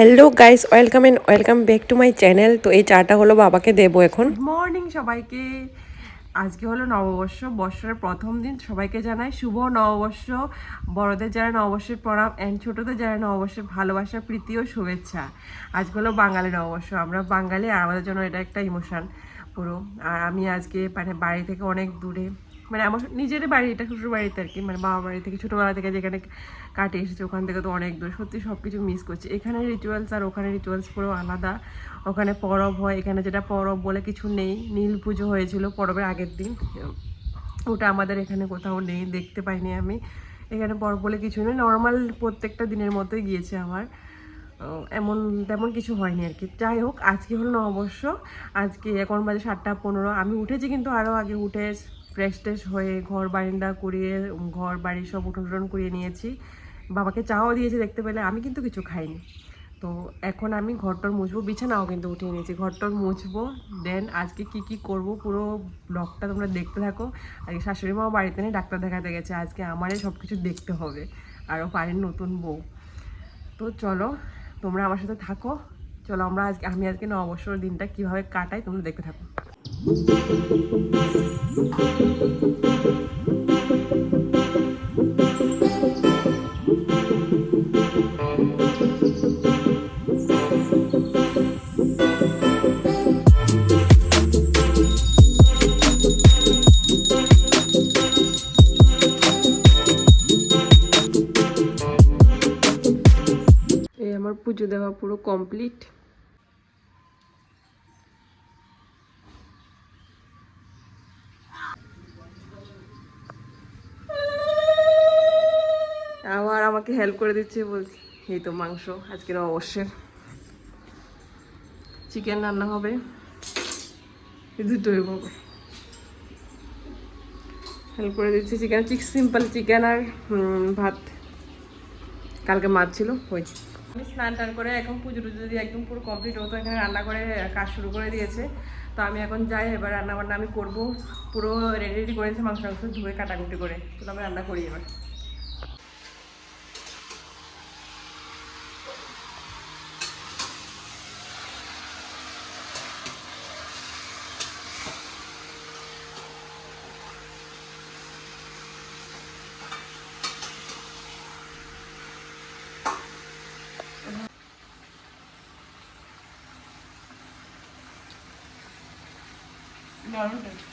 Hello guys welcome and welcome back to my channel তো এই চাটা হলো বাবাকে দেবো এখন। মর্নিং সবাইকে। আজকে হলো নববর্ষ, বর্ষের প্রথম দিন, সবাইকে জানাই শুভ নববর্ষ। বড়দের যারা নববর্ষের প্রণাম অ্যান্ড ছোটদের যারা নববর্ষের ভালোবাসা, প্রীতি ও শুভেচ্ছা। আজকে হলো বাঙালি নববর্ষ, আমরা বাঙালি, আর আমাদের জন্য এটা একটা ইমোশন পুরো। আর আমি আজকে মানে বাড়ি থেকে অনেক দূরে মানে আমার নিজের বাড়ি, এটা শ্বশুর বাড়িতে আর কি মানে বাবা বাড়ি থেকে, ছোটোবেলা থেকে যেখানে কাটে এসেছে, ওখান থেকে তো অনেক দূর। সত্যি সব কিছু মিস করছি। এখানে রিচুয়ালস আর ওখানে রিচুয়ালস পুরো আলাদা। ওখানে পরব হয়, এখানে যেটা পরব বলে কিছু নেই। নীল পুজো হয়েছিল পরবের আগের দিন। ওটা আমাদের এখানে কোথাও নেই, দেখতে পাইনি আমি। এখানে পরব বলে কিছু নেই। নর্মাল প্রত্যেকটা দিনের মতোই গিয়েছে আমার। এমন, তেমন কিছু হয়নি আর কি। যাই হোক, আজকে হলো নববর্ষ। আজকে এখন বাজে সাতটা পনেরো। আমি উঠেছি কিন্তু আরও আগে উঠে ফ্রেশ ট্রেশ হয়ে ঘর বারিন্দা করিয়ে ঘর বাড়ি সব উঠোন করিয়ে নিয়েছি। বাবাকে চাও দিয়েছি দেখতে পেলে, আমি কিন্তু কিছু খাইনি। তো এখন আমি ঘরটর মুছবো, বিছানাও কিন্তু উঠিয়ে নিয়েছি। ঘরটর মুছবো দেন আজকে কি কি করব পুরো ব্লগটা তোমরা দেখতে থাকো। আর শাশুড়ি মাও বাড়িতে নেই, ডাক্তার দেখাতে গেছে। আজকে আমারই সব কিছু দেখতে হবে আরও বাড়ির নতুন বউ। তো চলো, তোমরা আমার সাথে থাকো। চলো আমরা আজকে, আমি আজকে নববর্ষর দিনটা কীভাবে কাটাই তোমরা দেখতে থাকো। পুজো দেওয়া পুরো কমপ্লিট আবার আমাকে হেল্প করে দিচ্ছে, বলছি, এই তো মাংস, আজকের অবশ্যই চিকেন রান্না হবে। দুটোই হবে হেল্প করে দিচ্ছি চিকেন চিক সিম্পল চিকেন আর ভাত। কালকে মাছ ছিল, ওই। আমি স্নান টান করে এখন পুজো টুজো দিয়ে একদম পুরো কমপ্লিট হতো এখানে রান্না করে, কাজ শুরু করে দিয়েছে। তো আমি এখন যাই, এবার রান্না বান্না আমি করব। পুরো রেডি রেডি করেছে মাংস মাংস ধুয়ে কাটাকুটি করে। তো আমি রান্না করি এবার। নববর্ষ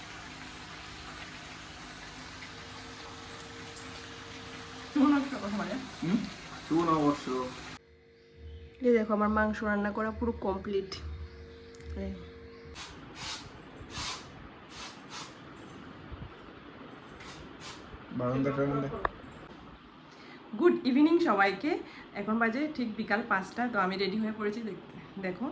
এই দেখো আমার মাংস রান্না করা পুরো কমপ্লিট গুড ইভিনিং সবাইকে। এখন বাজে ঠিক বিকাল পাঁচটা তো আমি রেডি হয়ে পড়েছি দেখ- দেখো,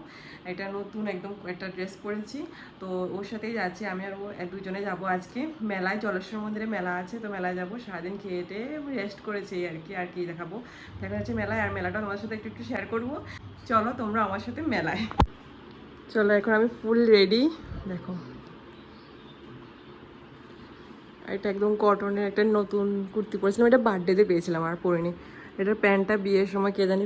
এটা নতুন একদম একটা ড্রেস পরেছি। তো ওর সাথেই যাচ্ছি, আমি আর ও দুজনে যাব আজকে। মেলায়, জলেশ্বর মন্দিরে মেলা আছে, তো মেলায় যাব। সারাদিন খেয়ে টেয়ে রেস্ট করেছি আর কি আর কি দেখাবো। দেখা যাচ্ছে মেলায়, আর মেলাটা তোমার সাথে একটু একটু শেয়ার করব। চলো তোমরা আমার সাথে মেলায়। চলো, এখন আমি ফুল রেডি দেখো। এটা একদম কটনের একটা নতুন কুর্তি পরেছিলাম, এটা বার্থডেতে পেয়েছিলাম, আর পরিনি। এটার প্যান্টটা বিয়ের সময় কে জানি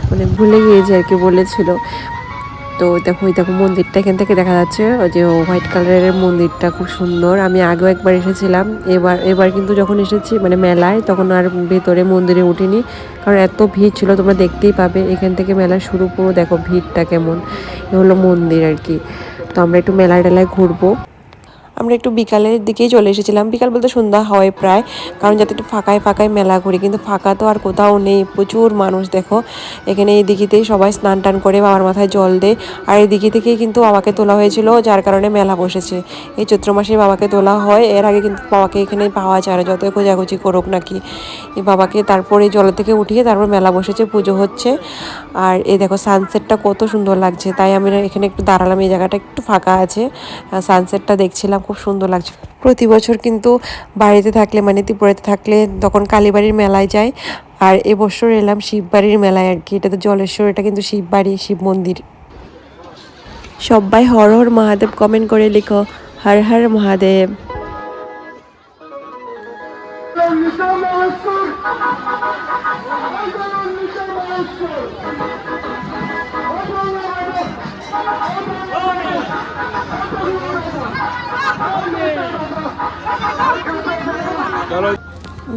মানে ভুলে গিয়েছি আর কি, বলেছিল। তো দেখো ওই দেখো মন্দিরটা এখান থেকে দেখা যাচ্ছে, ওই যে হোয়াইট কালারের মন্দিরটা খুব সুন্দর। আমি আগেও একবার এসেছিলাম, এবার এবার কিন্তু যখন এসেছি মানে মেলায়, তখন আর ভেতরে মন্দিরে উঠিনি, কারণ এত ভিড় ছিল, তোমরা দেখতেই পাবে। এখান থেকে মেলা শুরু পুরো দেখো ভিড়টা কেমন। এ হলো মন্দির আর কি। তো আমরা একটু মেলায় টেলায় ঘুরবো। আমরা একটু বিকালের দিকেই চলে এসেছিলাম। বিকাল বলতে সন্ধ্যা হয় প্রায়, কারণ যাতে একটু ফাঁকায় ফাঁকায় মেলা ঘুরি, কিন্তু ফাঁকা তো আর কোথাও নেই। প্রচুর মানুষ, দেখো। এখানে এই দিঘিতেই সবাই স্নান টান করে বাবার মাথায় জল দেয়। আর এই দিঘি থেকেই কিন্তু বাবাকে তোলা হয়েছিল, যার কারণে মেলা বসেছে। এই চৈত্র মাসে বাবাকে তোলা হয়। এর আগে কিন্তু বাবাকে এখানে পাওয়া যায় না, যতই খোঁজাখুঁজি করুক নাকি এই বাবাকে তারপরে জল থেকে উঠিয়ে তারপর মেলা বসেছে, পুজো হচ্ছে। আর এই দেখো সানসেটটা কত সুন্দর লাগছে। তাই আমি এখানে একটু দাঁড়ালাম, এই জায়গাটা একটু ফাঁকা আছে। সানসেটটা দেখছিলাম খুব সুন্দর লাগছে। প্রতি বছর কিন্তু বাড়িতে থাকলে মানে ত্রিপুরাতে থাকলে তখন কালীবাড়ির মেলায় যায়। আর এবছর এলাম শিববাড়ির মেলায় আর কি। এটা তো জলেশ্বর, এটা কিন্তু শিববাড়ি, শিব মন্দির। সবাই হর হর মহাদেব কমেন্ট করে লিখো। হর হর মহাদেব।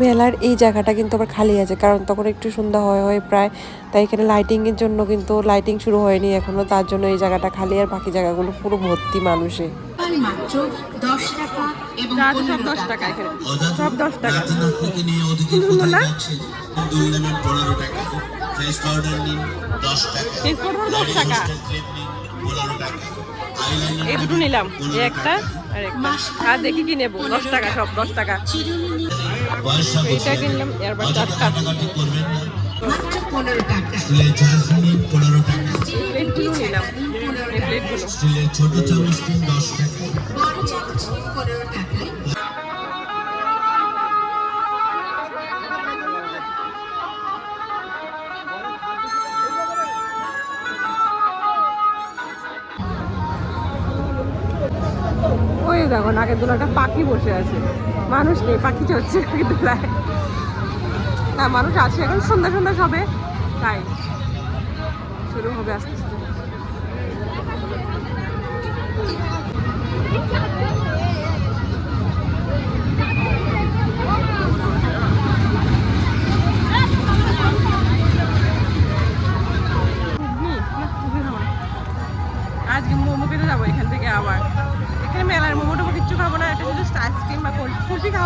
মেলার এই জায়গাটা কিন্তু আবার খালি আছে কারণ তখন একটু সন্ধ্যা হয় হয় প্রায়। তাই এখানে লাইটিংয়ের জন্য কিন্তু লাইটিং শুরু হয়নি এখনও তার জন্য এই জায়গাটা খালি আর বাকি জায়গাগুলো পুরো ভর্তি মানুষে। মাত্র দশ টাকা এবং সব দশ টাকা। টাকা সব দশ টাকা। আপনাকে নিয়ে ওদিকে কোথায় যাচ্ছেন দুই নেবেন পনেরো টাকা। দশ টাকা দশ টাকা টাকা এই দুটো নিলাম এই একটা আর একটা। আর দেখি কি নেব দশ টাকা সব দশ টাকা। এইটা কিনলাম এরবার চারটা কাটাকাটি করবেন না মাত্র ওই দেখো, নাকের দোলা একটা পাখি বসে আছে। মানুষ নেই, পাখি চড়ছে নাকের দোলায়। হ্যাঁ মানুষ আছে এখন, সন্ধ্যা সন্ধ্যা সবে। তাই, শুরু হবে আস্তে আস্তে।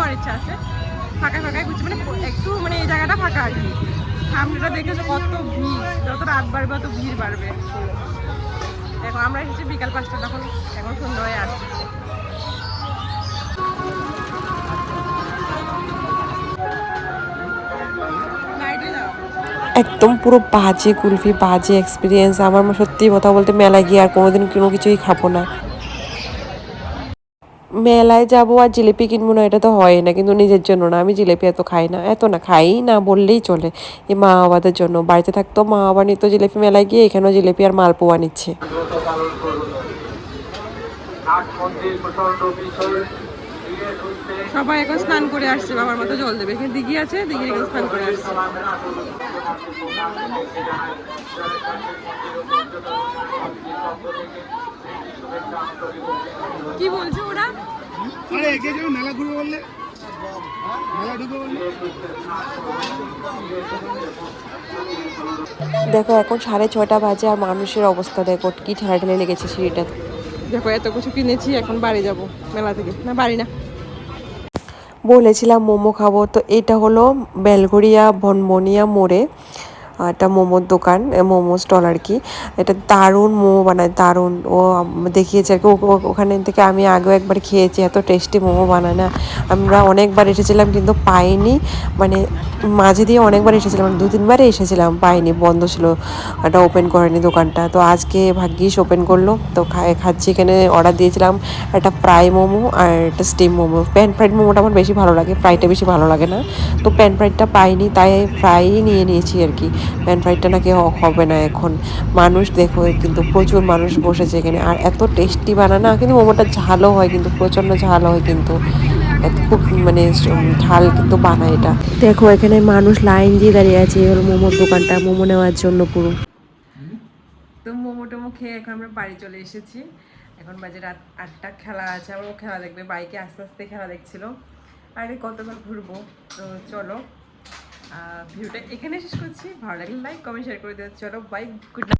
খাওয়ার ইচ্ছা আছে। ফাঁকা ফাঁকায় ঘুরছি মানে একটু মানে এই জায়গাটা ফাঁকা আর কি। সামনেটা দেখেছ কত ভিড়, যত রাত বাড়বে তত ভিড় বাড়বে। এখন আমরা এসেছি বিকাল পাঁচটা, তখন এখন সন্ধ্যা হয়ে আসছে। একদম পুরো বাজে কুলফি, বাজে এক্সপিরিয়েন্স আমার সত্যি কথা বলতে মেলা গিয়ে আর কোনোদিন কোনো কিছুই খাব না। মেলায় যাব আর জিলিপি কিনবো না, এটা তো হয় না, কিন্তু নিজের জন্য না, আমি জিলিপি এত খাই না, এত না, খাই না বললেই চলে। এই মা বাবাদের জন্য, বাড়িতে থাকতো মা বাবা নিত জিলিপি মেলায় গিয়ে, এখানেও জিলিপি আর মালপোয়া নিচ্ছে। সবাই এখন স্নান করে আসছে, বাবার মতো জল দেবে, এখানে দিঘি আছে দিঘির এখানে স্নান করে আসছে। কি বলছো ওরা? আরে যাবে মেলা ঘুরবে বললে। মেলা ঢুকবে বললে। দেখো এখন সাড়ে ছটা বাজে আর মানুষের অবস্থা দেখো কি ঠেলা ঠেলে লেগেছে সিঁড়িটাতে দেখো এত কিছু কিনেছি এখন বাড়ি যাব মেলা থেকে। না বাড়ি না। বলেছিলাম মোমো খাব তো এটা হলো বেলঘড়িয়া বনবনিয়া মোড়ে। একটা মোমোর দোকান মোমো স্টল আর কি। এটা দারুণ মোমো বানায়, দারুণ। ও দেখিয়েছে আর কি। ওখানে থেকে আমি আগেও একবার খেয়েছি, এত টেস্টি মোমো বানায় না। আমরা অনেকবার এসেছিলাম কিন্তু পাইনি। মানে মাঝে দিয়ে অনেকবার এসেছিলাম দু তিনবারে এসেছিলাম, পাইনি, বন্ধ ছিল। এটা ওপেন করেনি দোকানটা। তো আজকে ভাগ্যিস ওপেন করল। তো খাচ্ছি এখানে অর্ডার দিয়েছিলাম একটা ফ্রাই মোমো আর একটা স্টিম মোমো। প্যান ফ্রাইড মোমোটা আমার বেশি ভালো লাগে ফ্রাইটা বেশি ভালো লাগে না। তো প্যান ফ্রাইডটা পাইনি, তাই ফ্রাই নিয়ে নিয়েছি আর কি। প্যান ফ্রাইডটা নাকি হবে না এখন। মানুষ দেখো কিন্তু প্রচুর মানুষ বসেছে এখানে। আর এত টেস্টি বানায় না কিন্তু মোমোটা ঝালও হয় কিন্তু প্রচণ্ড ঝাল হয় কিন্তু। এত খুব মানে ঝাল কিন্তু বানায় এটা। দেখো এখানে মানুষ লাইন দিয়ে দাঁড়িয়ে আছে এই হলো মোমোর দোকানটা মোমো নেওয়ার জন্য পুরো। তো মোমো টোমো খেয়ে এখন আমরা বাড়ি চলে এসেছি। এখন বাজে রাত আটটা খেলা আছে আবার ও খেলা দেখবে। বাইকে আস্তে আস্তে খেলা দেখছিল। আরে কতবার ঘুরবো? তো চলো। ভিডিওটা এখানে শেষ করছি। ভালো লাগলে লাইক কমেন্ট শেয়ার করে দেওয়া চলো বাই গুড